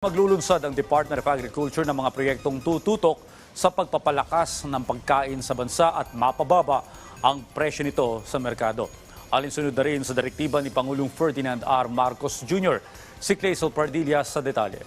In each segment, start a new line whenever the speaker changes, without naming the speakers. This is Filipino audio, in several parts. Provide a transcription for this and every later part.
Maglulunsad ang Department of Agriculture ng mga proyektong tututok sa pagpapalakas ng pagkain sa bansa at mapababa ang presyo nito sa merkado. Alinsunod na rin sa direktiba ni Pangulong Ferdinand R. Marcos Jr. Si Clazel Pardilla sa detalye.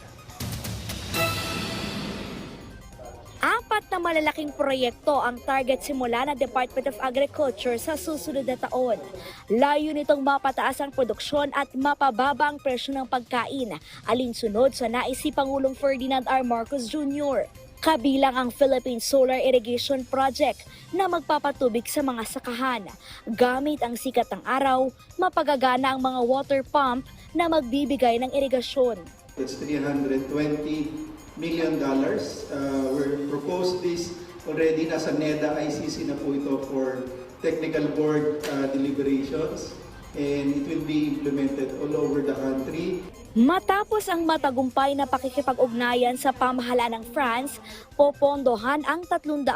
Malalaking proyekto ang target simula ng Department of Agriculture sa susunod na taon. Layo nitong mapataas ang produksyon at mapababa ang presyo ng pagkain, alinsunod sa nais si Pangulong Ferdinand R. Marcos Jr. Kabilang ang Philippine Solar Irrigation Project na magpapatubig sa mga sakahan. Gamit ang sikat ng araw, mapagagana ang mga water pump na magbibigay ng irigasyon.
It's 320 million dollars. Uh, we're proposed this already nasa NEDA ICC na po ito for technical board uh, deliberations and it will be implemented all over the country.
Matapos ang matagumpay na pakikipag-ugnayan sa pamahalaan ng France, popondohan ang 300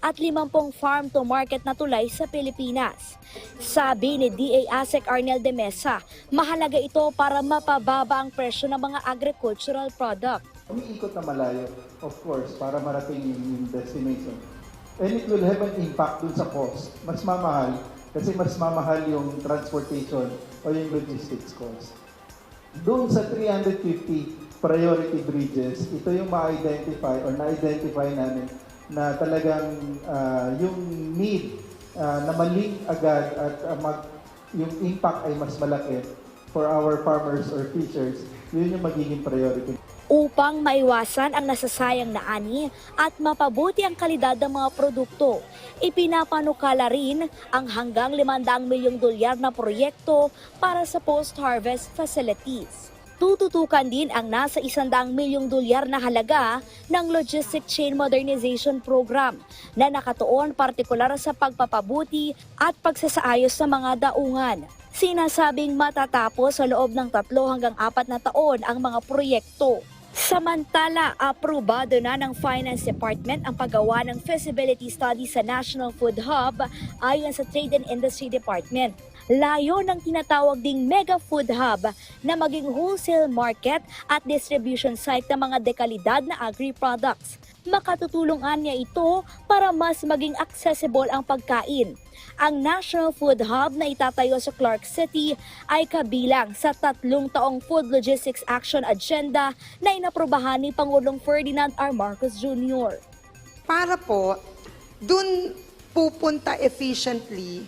at 50 farm-to-market na tulay sa Pilipinas. Sabi ni DA ASEC Arnel de Mesa, mahalaga ito para mapababa ang presyo ng mga agricultural product.
Umiikot na malayo, of course, para marating yung, yung destination. And it will have an impact dun sa cost. Mas mamahal, kasi mas mamahal yung transportation o yung logistics cost. Doon sa 350 priority bridges, ito yung ma-identify or na-identify namin na talagang ah, yung need ah, na malink agad at ah, mag, yung impact ay mas malaki for our farmers or fishers, yun yung magiging priority.
Upang maiwasan ang nasasayang na ani at mapabuti ang kalidad ng mga produkto, ipinapanukala rin ang hanggang 500 milyong dolyar na proyekto para sa post-harvest facilities. Tututukan din ang nasa 100 milyong dolyar na halaga ng Logistic Chain Modernization Program na nakatuon partikular sa pagpapabuti at pagsasaayos sa mga daungan. Sinasabing matatapos sa loob ng tatlo hanggang apat na taon ang mga proyekto. Samantala, aprobado na ng Finance Department ang paggawa ng feasibility study sa National Food Hub ayon sa Trade and Industry Department. Layo ng tinatawag ding Mega Food Hub na maging wholesale market at distribution site ng mga dekalidad na agri-products. Makatutulungan niya ito para mas maging accessible ang pagkain. Ang National Food Hub na itatayo sa Clark City ay kabilang sa tatlong taong Food Logistics Action Agenda na inaprobahan ni Pangulong Ferdinand R. Marcos Jr.
para po dun pupunta efficiently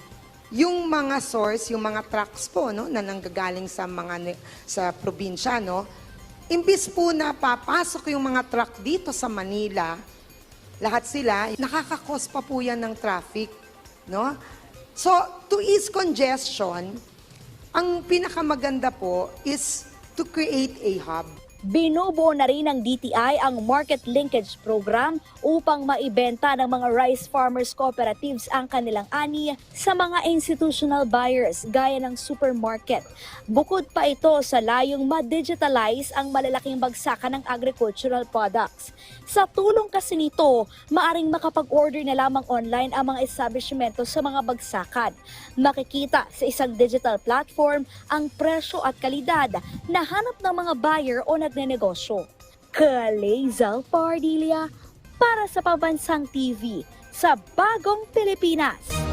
yung mga source, yung mga trucks po no na nanggagaling sa mga sa probinsya no. Imbis po na papasok yung mga truck dito sa Manila, lahat sila nakakakos pa po yan ng traffic, no? So, to ease congestion, ang pinakamaganda po is to create a hub.
Binubuo na rin ng DTI ang Market Linkage Program upang maibenta ng mga rice farmers cooperatives ang kanilang ani sa mga institutional buyers gaya ng supermarket. Bukod pa ito sa layong ma-digitalize ang malalaking bagsakan ng agricultural products. Sa tulong kasi nito, maaring makapag-order na lamang online ang mga establishmento sa mga bagsakan. Makikita sa isang digital platform ang presyo at kalidad na hanap ng mga buyer o nagnenegosyo. Kalezal Pardilia para sa Pabansang TV sa Bagong Pilipinas.